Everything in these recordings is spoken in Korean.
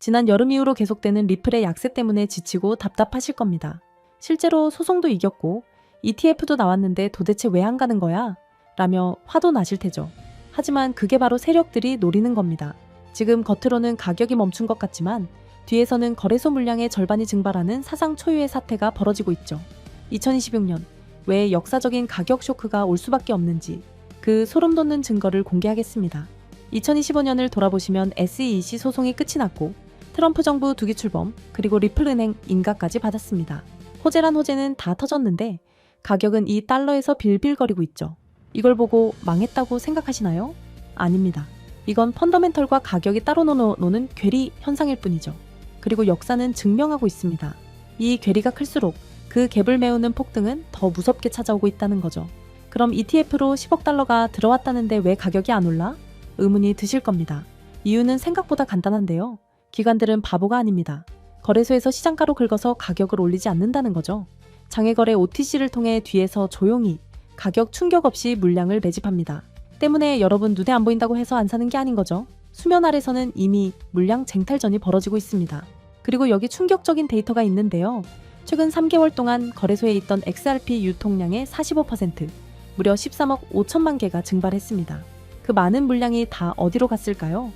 지난 여름 이후로 계속되는 리플의 약세 때문에 지치고 답답하실 겁니다. 실제로 소송도 이겼고 ETF도 나왔는데 도대체 왜 안 가는 거야? 라며 화도 나실 테죠. 하지만 그게 바로 세력들이 노리는 겁니다. 지금 겉으로는 가격이 멈춘 것 같지만 뒤에서는 거래소 물량의 절반이 증발하는 사상 초유의 사태가 벌어지고 있죠. 2026년 왜 역사적인 가격 쇼크가 올 수밖에 없는지 그 소름 돋는 증거를 공개하겠습니다. 2025년을 돌아보시면 SEC 소송이 끝이 났고 트럼프 정부 두기 출범 그리고 리플 은행 인가까지 받았습니다. 호재란 호재는 다 터졌는데 가격은 이 달러에서 빌빌거리고 있죠. 이걸 보고 망했다고 생각하시나요? 아닙니다. 이건 펀더멘털과 가격이 따로 노- 노는 괴리 현상일 뿐이죠. 그리고 역사는 증명하고 있습니다. 이 괴리가 클수록 그 갭을 메우는 폭등은 더 무섭게 찾아오고 있다는 거죠. 그럼 ETF로 10억 달러가 들어왔다는데 왜 가격이 안 올라? 의문이 드실 겁니다. 이유는 생각보다 간단한데요. 기관들은 바보가 아닙니다. 거래소에서 시장가로 긁어서 가격을 올리지 않는다는 거죠. 장외거래 OTC를 통해 뒤에서 조용히 가격 충격 없이 물량을 매집합니다. 때문에 여러분 눈에 안 보인다고 해서 안 사는 게 아닌 거죠. 수면 아래서는 이미 물량 쟁탈전이 벌어지고 있습니다. 그리고 여기 충격적인 데이터가 있는데요. 최근 3개월 동안 거래소에 있던 XRP 유통량의 45%, 무려 13억 5천만 개가 증발했습니다. 그 많은 물량이 다 어디로 갔을까요?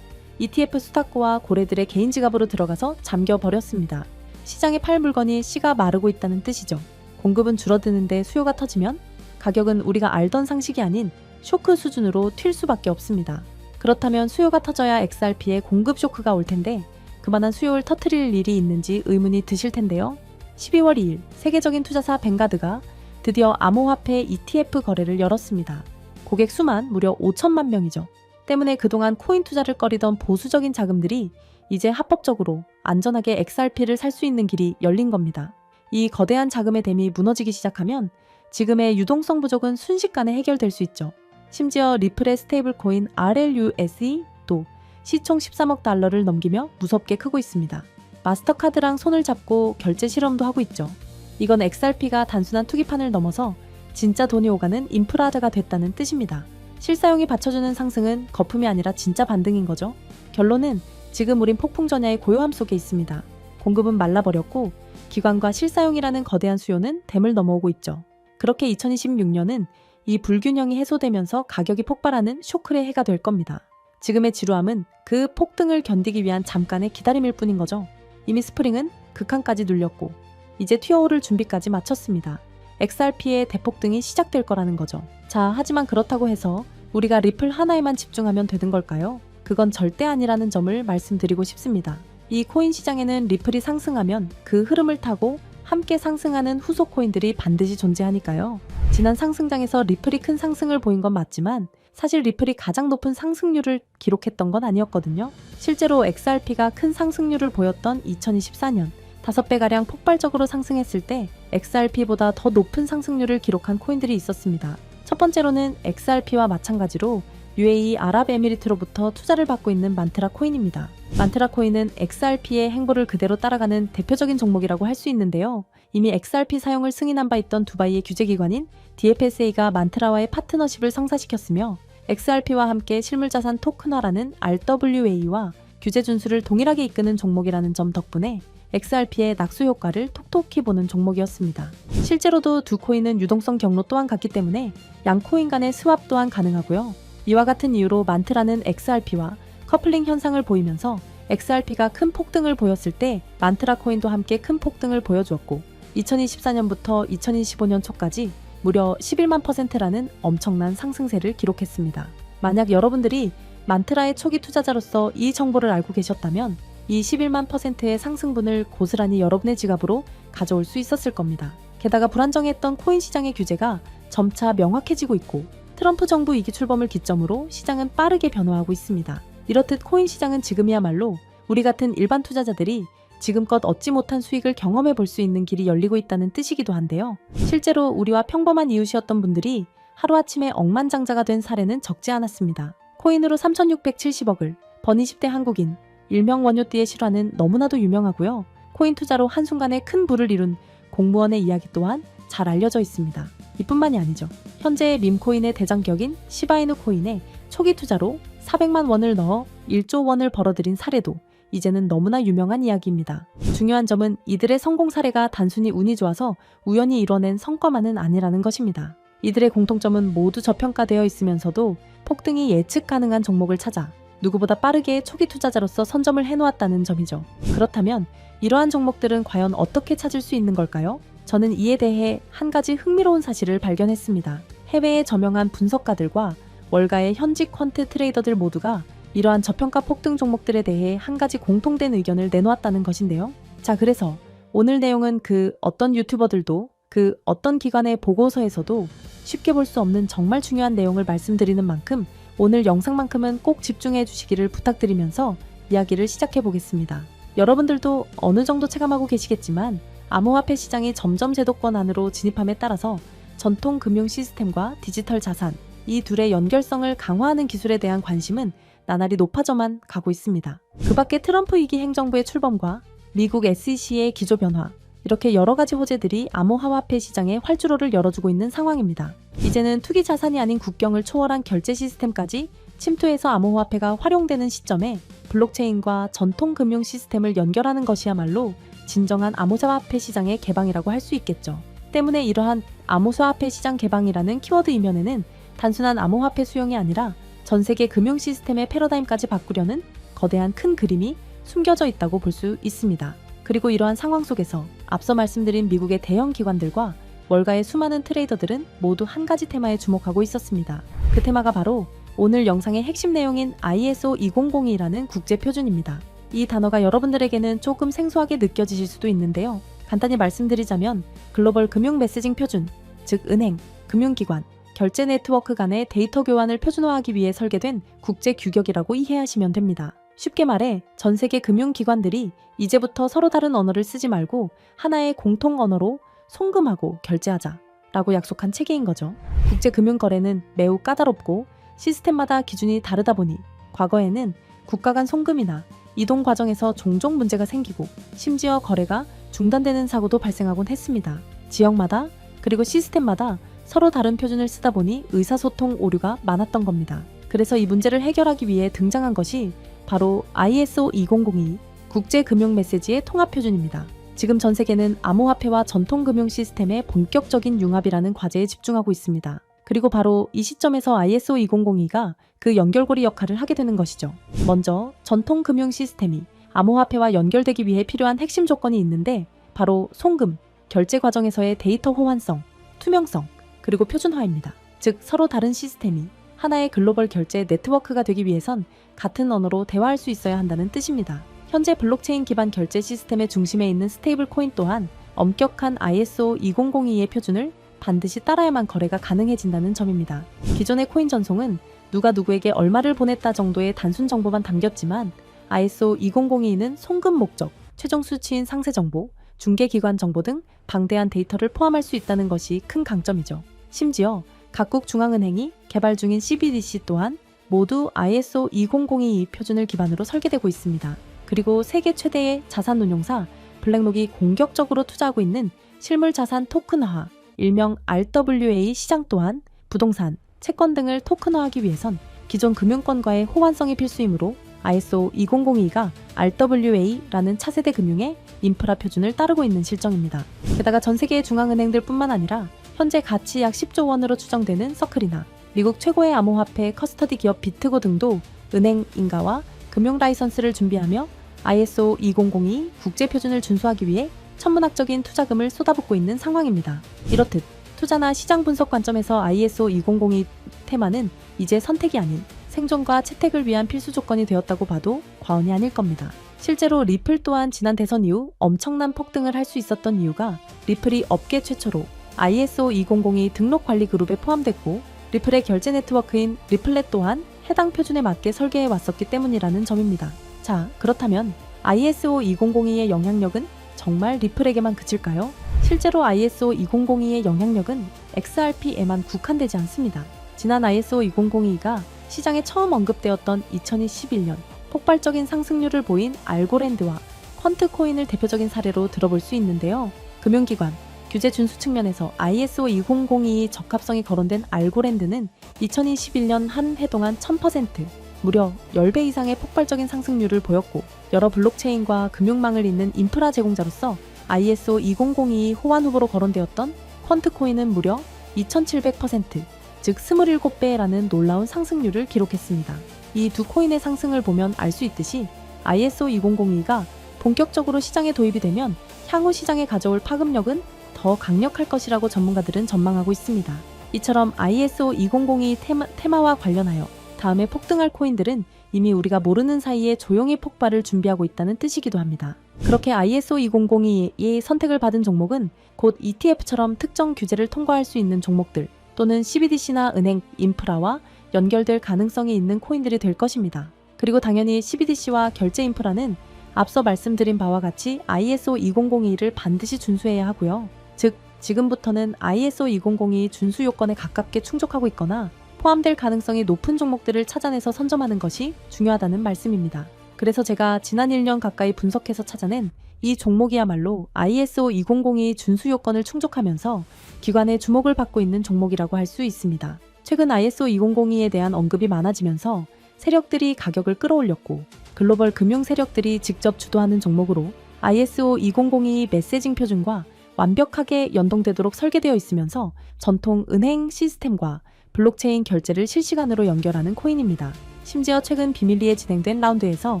ETF 수탁고와 고래들의 개인 지갑으로 들어가서 잠겨 버렸습니다. 시장에 팔 물건이 씨가 마르고 있다는 뜻이죠. 공급은 줄어드는데 수요가 터지면 가격은 우리가 알던 상식이 아닌 쇼크 수준으로 튈 수밖에 없습니다. 그렇다면 수요가 터져야 XRP에 공급 쇼크가 올 텐데 그만한 수요를 터트릴 일이 있는지 의문이 드실 텐데요. 12월 2일 세계적인 투자사 뱅가드가 드디어 암호화폐 ETF 거래를 열었습니다. 고객 수만 무려 5천만 명이죠. 때문에 그동안 코인 투자를 꺼리던 보수적인 자금들이 이제 합법적으로 안전하게 XRP를 살 수 있는 길이 열린 겁니다. 이 거대한 자금의 댐이 무너지기 시작하면 지금의 유동성 부족은 순식간에 해결될 수 있죠. 심지어 리플의 스테이블 코인 RLUSE도 시총 13억 달러를 넘기며 무섭게 크고 있습니다. 마스터카드랑 손을 잡고 결제 실험도 하고 있죠. 이건 XRP가 단순한 투기판을 넘어서 진짜 돈이 오가는 인프라가 됐다는 뜻입니다. 실사용이 받쳐주는 상승은 거품이 아니라 진짜 반등인 거죠. 결론은 지금 우린 폭풍 전야의 고요함 속에 있습니다. 공급은 말라버렸고 기관과 실사용이라는 거대한 수요는 댐을 넘어오고 있죠. 그렇게 2026년은 이 불균형이 해소되면서 가격이 폭발하는 쇼크의 해가 될 겁니다. 지금의 지루함은 그 폭등을 견디기 위한 잠깐의 기다림일 뿐인 거죠. 이미 스프링은 극한까지 눌렸고 이제 튀어오를 준비까지 마쳤습니다. XRP의 대폭 등이 시작될 거라는 거죠. 자, 하지만 그렇다고 해서 우리가 리플 하나에만 집중하면 되는 걸까요? 그건 절대 아니라는 점을 말씀드리고 싶습니다. 이 코인 시장에는 리플이 상승하면 그 흐름을 타고 함께 상승하는 후속 코인들이 반드시 존재하니까요. 지난 상승장에서 리플이 큰 상승을 보인 건 맞지만 사실 리플이 가장 높은 상승률을 기록했던 건 아니었거든요. 실제로 XRP가 큰 상승률을 보였던 2024년 5배가량 폭발적으로 상승했을 때 XRP보다 더 높은 상승률을 기록한 코인들이 있었습니다. 첫 번째로는 XRP와 마찬가지로 UAE 아랍에미리트로부터 투자를 받고 있는 만트라 코인입니다. 만트라 코인은 XRP의 행보를 그대로 따라가는 대표적인 종목이라고 할 수 있는데요. 이미 XRP 사용을 승인한 바 있던 두바이의 규제기관인 DFSA가 만트라와의 파트너십을 성사시켰으며 XRP와 함께 실물자산 토큰화라는 RWA와 규제 준수를 동일하게 이끄는 종목이라는 점 덕분에 XRP의 낙수 효과를 톡톡히 보는 종목이었습니다. 실제로도 두 코인은 유동성 경로 또한 같기 때문에 양 코인 간의 스왑 또한 가능하고요. 이와 같은 이유로 만트라는 XRP와 커플링 현상을 보이면서 XRP가 큰 폭등을 보였을 때 만트라 코인도 함께 큰 폭등을 보여주었고 2024년부터 2025년 초까지 무려 11만 퍼센트라는 엄청난 상승세를 기록했습니다. 만약 여러분들이 만트라의 초기 투자자로서 이 정보를 알고 계셨다면 이 11만 퍼센트의 상승분을 고스란히 여러분의 지갑으로 가져올 수 있었을 겁니다. 게다가 불안정했던 코인 시장의 규제가 점차 명확해지고 있고 트럼프 정부 이기 출범을 기점으로 시장은 빠르게 변화하고 있습니다. 이렇듯 코인 시장은 지금이야말로 우리 같은 일반 투자자들이 지금껏 얻지 못한 수익을 경험해 볼 수 있는 길이 열리고 있다는 뜻이기도 한데요. 실제로 우리와 평범한 이웃이었던 분들이 하루아침에 억만장자가 된 사례는 적지 않았습니다. 코인으로 3,670억을 번 20대 한국인, 일명 원효띠의 실화는 너무나도 유명하고요. 코인 투자로 한순간에 큰 부를 이룬 공무원의 이야기 또한 잘 알려져 있습니다. 이뿐만이 아니죠. 현재 밈코인의 대장격인 시바이누 코인에 초기 투자로 400만 원을 넣어 1조 원을 벌어들인 사례도 이제는 너무나 유명한 이야기입니다. 중요한 점은 이들의 성공 사례가 단순히 운이 좋아서 우연히 이뤄낸 성과만은 아니라는 것입니다. 이들의 공통점은 모두 저평가되어 있으면서도 폭등이 예측 가능한 종목을 찾아 누구보다 빠르게 초기 투자자로서 선점을 해놓았다는 점이죠. 그렇다면 이러한 종목들은 과연 어떻게 찾을 수 있는 걸까요? 저는 이에 대해 한 가지 흥미로운 사실을 발견했습니다. 해외의 저명한 분석가들과 월가의 현직 퀀트 트레이더들 모두가 이러한 저평가 폭등 종목들에 대해 한 가지 공통된 의견을 내놓았다는 것인데요. 자, 그래서 오늘 내용은 그 어떤 유튜버들도 그 어떤 기관의 보고서에서도 쉽게 볼 수 없는 정말 중요한 내용을 말씀드리는 만큼 오늘 영상만큼은 꼭 집중해 주시기를 부탁드리면서 이야기를 시작해 보겠습니다. 여러분들도 어느 정도 체감하고 계시겠지만 암호화폐 시장이 점점 제도권 안으로 진입함에 따라서 전통 금융 시스템과 디지털 자산 이 둘의 연결성을 강화하는 기술에 대한 관심은 나날이 높아져만 가고 있습니다. 그 밖에 트럼프 2기 행정부의 출범과 미국 SEC의 기조 변화, 이렇게 여러 가지 호재들이 암호화폐 시장에 활주로를 열어주고 있는 상황입니다. 이제는 투기 자산이 아닌 국경을 초월한 결제 시스템까지 침투해서 암호화폐가 활용되는 시점에 블록체인과 전통 금융 시스템을 연결하는 것이야말로 진정한 암호화폐 시장의 개방이라고 할 수 있겠죠. 때문에 이러한 암호화폐 시장 개방이라는 키워드 이면에는 단순한 암호화폐 수용이 아니라 전 세계 금융 시스템의 패러다임까지 바꾸려는 거대한 큰 그림이 숨겨져 있다고 볼 수 있습니다. 그리고 이러한 상황 속에서 앞서 말씀드린 미국의 대형 기관들과 월가의 수많은 트레이더들은 모두 한 가지 테마에 주목하고 있었습니다. 그 테마가 바로 오늘 영상의 핵심 내용인 ISO 2002라는 국제 표준입니다. 이 단어가 여러분들에게는 조금 생소하게 느껴지실 수도 있는데요. 간단히 말씀드리자면 글로벌 금융 메시징 표준, 즉 은행, 금융기관, 결제 네트워크 간의 데이터 교환을 표준화하기 위해 설계된 국제 규격이라고 이해하시면 됩니다. 쉽게 말해 전 세계 금융기관들이 이제부터 서로 다른 언어를 쓰지 말고 하나의 공통 언어로 송금하고 결제하자 라고 약속한 체계인 거죠. 국제 금융 거래는 매우 까다롭고 시스템마다 기준이 다르다 보니 과거에는 국가 간 송금이나 이동 과정에서 종종 문제가 생기고 심지어 거래가 중단되는 사고도 발생하곤 했습니다. 지역마다 그리고 시스템마다 서로 다른 표준을 쓰다 보니 의사소통 오류가 많았던 겁니다. 그래서 이 문제를 해결하기 위해 등장한 것이 바로 ISO 2002 국제 금융 메시지의 통합 표준입니다. 지금 전 세계는 암호화폐와 전통 금융 시스템의 본격적인 융합이라는 과제에 집중하고 있습니다. 그리고 바로 이 시점에서 ISO 2002가 그 연결고리 역할을 하게 되는 것이죠. 먼저 전통 금융 시스템이 암호화폐와 연결되기 위해 필요한 핵심 조건이 있는데 바로 송금, 결제 과정에서의 데이터 호환성, 투명성, 그리고 표준화입니다. 즉 서로 다른 시스템이 하나의 글로벌 결제 네트워크가 되기 위해선 같은 언어로 대화할 수 있어야 한다는 뜻입니다. 현재 블록체인 기반 결제 시스템의 중심에 있는 스테이블 코인 또한 엄격한 ISO 2002의 표준을 반드시 따라야만 거래가 가능해진다는 점입니다. 기존의 코인 전송은 누가 누구에게 얼마를 보냈다 정도의 단순 정보만 담겼지만 ISO 2002는 송금 목적, 최종 수치인 상세 정보, 중개 기관 정보 등 방대한 데이터를 포함할 수 있다는 것이 큰 강점이죠. 심지어 각국 중앙은행이 개발 중인 CBDC 또한 모두 ISO 2002 표준을 기반으로 설계되고 있습니다. 그리고 세계 최대의 자산 운용사 블랙록이 공격적으로 투자하고 있는 실물 자산 토큰화, 일명 RWA 시장 또한 부동산, 채권 등을 토큰화하기 위해선 기존 금융권과의 호환성이 필수이므로 ISO 2002가 RWA라는 차세대 금융의 인프라 표준을 따르고 있는 실정입니다. 게다가 전 세계의 중앙은행들뿐만 아니라 현재 가치 약 10조 원으로 추정되는 서클이나 미국 최고의 암호화폐 커스터디 기업 비트고 등도 은행 인가와 금융 라이선스를 준비하며 ISO 2002 국제 표준을 준수하기 위해 천문학적인 투자금을 쏟아붓고 있는 상황입니다. 이렇듯 투자나 시장 분석 관점에서 ISO 2002 테마는 이제 선택이 아닌 생존과 채택을 위한 필수 조건이 되었다고 봐도 과언이 아닐 겁니다. 실제로 리플 또한 지난 대선 이후 엄청난 폭등을 할 수 있었던 이유가 리플이 업계 최초로 ISO 2002 등록 관리 그룹에 포함됐고 리플의 결제 네트워크인 리플렛 또한 해당 표준에 맞게 설계해 왔었기 때문이라는 점입니다. 자, 그렇다면 ISO 2002의 영향력은 정말 리플에게만 그칠까요? 실제로 ISO 2002의 영향력은 XRP에만 국한되지 않습니다. 지난 ISO 2002가 시장에 처음 언급되었던 2021년 폭발적인 상승률을 보인 알고랜드와 퀀트 코인을 대표적인 사례로 들어볼 수 있는데요. 금융기관, 규제 준수 측면에서 ISO 2002 적합성이 거론된 알고랜드는 2021년 한 해 동안 1000%, 무려 10배 이상의 폭발적인 상승률을 보였고 여러 블록체인과 금융망을 잇는 인프라 제공자로서 ISO 2002 호환 후보로 거론되었던 퀀트코인은 무려 2700%, 즉 27배라는 놀라운 상승률을 기록했습니다. 이 두 코인의 상승을 보면 알 수 있듯이 ISO 2002가 본격적으로 시장에 도입이 되면 향후 시장에 가져올 파급력은 더 강력할 것이라고 전문가들은 전망하고 있습니다. 이처럼 ISO 2002 테마, 테마와 관련하여 다음에 폭등할 코인들은 이미 우리가 모르는 사이에 조용히 폭발을 준비하고 있다는 뜻이기도 합니다. 그렇게 ISO 2002의 선택을 받은 종목은 곧 ETF처럼 특정 규제를 통과할 수 있는 종목들 또는 CBDC나 은행, 인프라와 연결될 가능성이 있는 코인들이 될 것입니다. 그리고 당연히 CBDC와 결제 인프라는 앞서 말씀드린 바와 같이 ISO 2002를 반드시 준수해야 하고요. 즉, 지금부터는 ISO 2002 준수 요건에 가깝게 충족하고 있거나 포함될 가능성이 높은 종목들을 찾아내서 선점하는 것이 중요하다는 말씀입니다. 그래서 제가 지난 1년 가까이 분석해서 찾아낸 이 종목이야말로 ISO 2002 준수 요건을 충족하면서 기관의 주목을 받고 있는 종목이라고 할 수 있습니다. 최근 ISO 2002에 대한 언급이 많아지면서 세력들이 가격을 끌어올렸고 글로벌 금융 세력들이 직접 주도하는 종목으로 ISO 2002 메시징 표준과 완벽하게 연동되도록 설계되어 있으면서 전통 은행 시스템과 블록체인 결제를 실시간으로 연결하는 코인입니다. 심지어 최근 비밀리에 진행된 라운드에서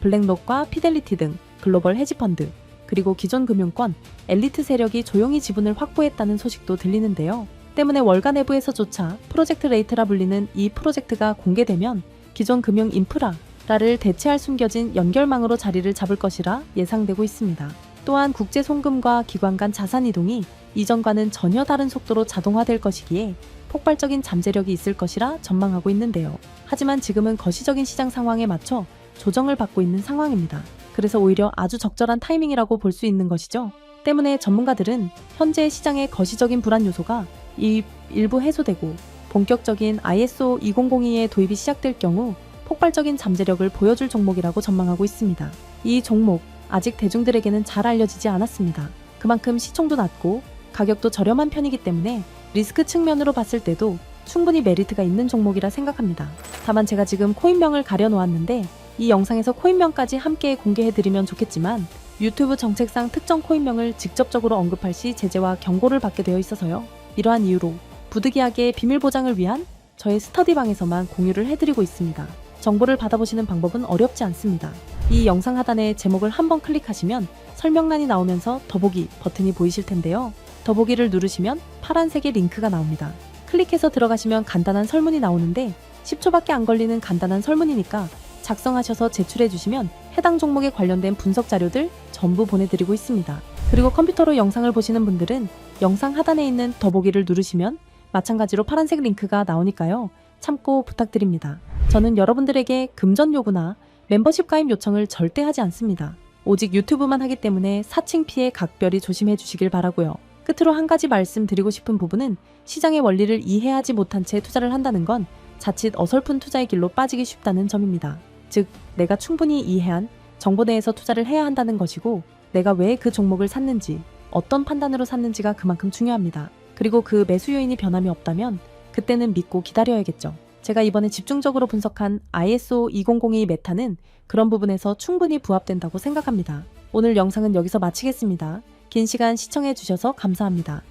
블랙록과 피델리티 등 글로벌 헤지펀드 그리고 기존 금융권 엘리트 세력이 조용히 지분을 확보했다는 소식도 들리는데요. 때문에 월가 내부에서조차 프로젝트 레이트라 불리는 이 프로젝트가 공개되면 기존 금융 인프라를 대체할 숨겨진 연결망으로 자리를 잡을 것이라 예상되고 있습니다. 또한 국제 송금과 기관 간 자산 이동이 이전과는 전혀 다른 속도로 자동화될 것이기에 폭발적인 잠재력이 있을 것이라 전망하고 있는데요. 하지만 지금은 거시적인 시장 상황에 맞춰 조정을 받고 있는 상황입니다. 그래서 오히려 아주 적절한 타이밍이라고 볼 수 있는 것이죠. 때문에 전문가들은 현재 시장의 거시적인 불안 요소가 이 일부 해소되고 본격적인 ISO 2002의 도입이 시작될 경우 폭발적인 잠재력을 보여줄 종목이라고 전망하고 있습니다. 이 종목 아직 대중들에게는 잘 알려지지 않았습니다. 그만큼 시총도 낮고 가격도 저렴한 편이기 때문에 리스크 측면으로 봤을 때도 충분히 메리트가 있는 종목이라 생각합니다. 다만 제가 지금 코인명을 가려놓았는데 이 영상에서 코인명까지 함께 공개해드리면 좋겠지만 유튜브 정책상 특정 코인명을 직접적으로 언급할 시 제재와 경고를 받게 되어 있어서요. 이러한 이유로 부득이하게 비밀 보장을 위한 저의 스터디방에서만 공유를 해드리고 있습니다. 정보를 받아보시는 방법은 어렵지 않습니다. 이 영상 하단에 제목을 한번 클릭하시면 설명란이 나오면서 더보기 버튼이 보이실 텐데요. 더보기를 누르시면 파란색의 링크가 나옵니다. 클릭해서 들어가시면 간단한 설문이 나오는데 10초밖에 안 걸리는 간단한 설문이니까 작성하셔서 제출해 주시면 해당 종목에 관련된 분석 자료들 전부 보내드리고 있습니다. 그리고 컴퓨터로 영상을 보시는 분들은 영상 하단에 있는 더보기를 누르시면 마찬가지로 파란색 링크가 나오니까요. 참고 부탁드립니다. 저는 여러분들에게 금전 요구나 멤버십 가입 요청을 절대 하지 않습니다. 오직 유튜브만 하기 때문에 사칭 피해 각별히 조심해 주시길 바라고요. 끝으로 한 가지 말씀드리고 싶은 부분은 시장의 원리를 이해하지 못한 채 투자를 한다는 건 자칫 어설픈 투자의 길로 빠지기 쉽다는 점입니다. 즉, 내가 충분히 이해한 정보 내에서 투자를 해야 한다는 것이고, 내가 왜 그 종목을 샀는지, 어떤 판단으로 샀는지가 그만큼 중요합니다. 그리고 그 매수 요인이 변함이 없다면 그때는 믿고 기다려야겠죠. 제가 이번에 집중적으로 분석한 ISO 2002 메타는 그런 부분에서 충분히 부합된다고 생각합니다. 오늘 영상은 여기서 마치겠습니다. 긴 시간 시청해 주셔서 감사합니다.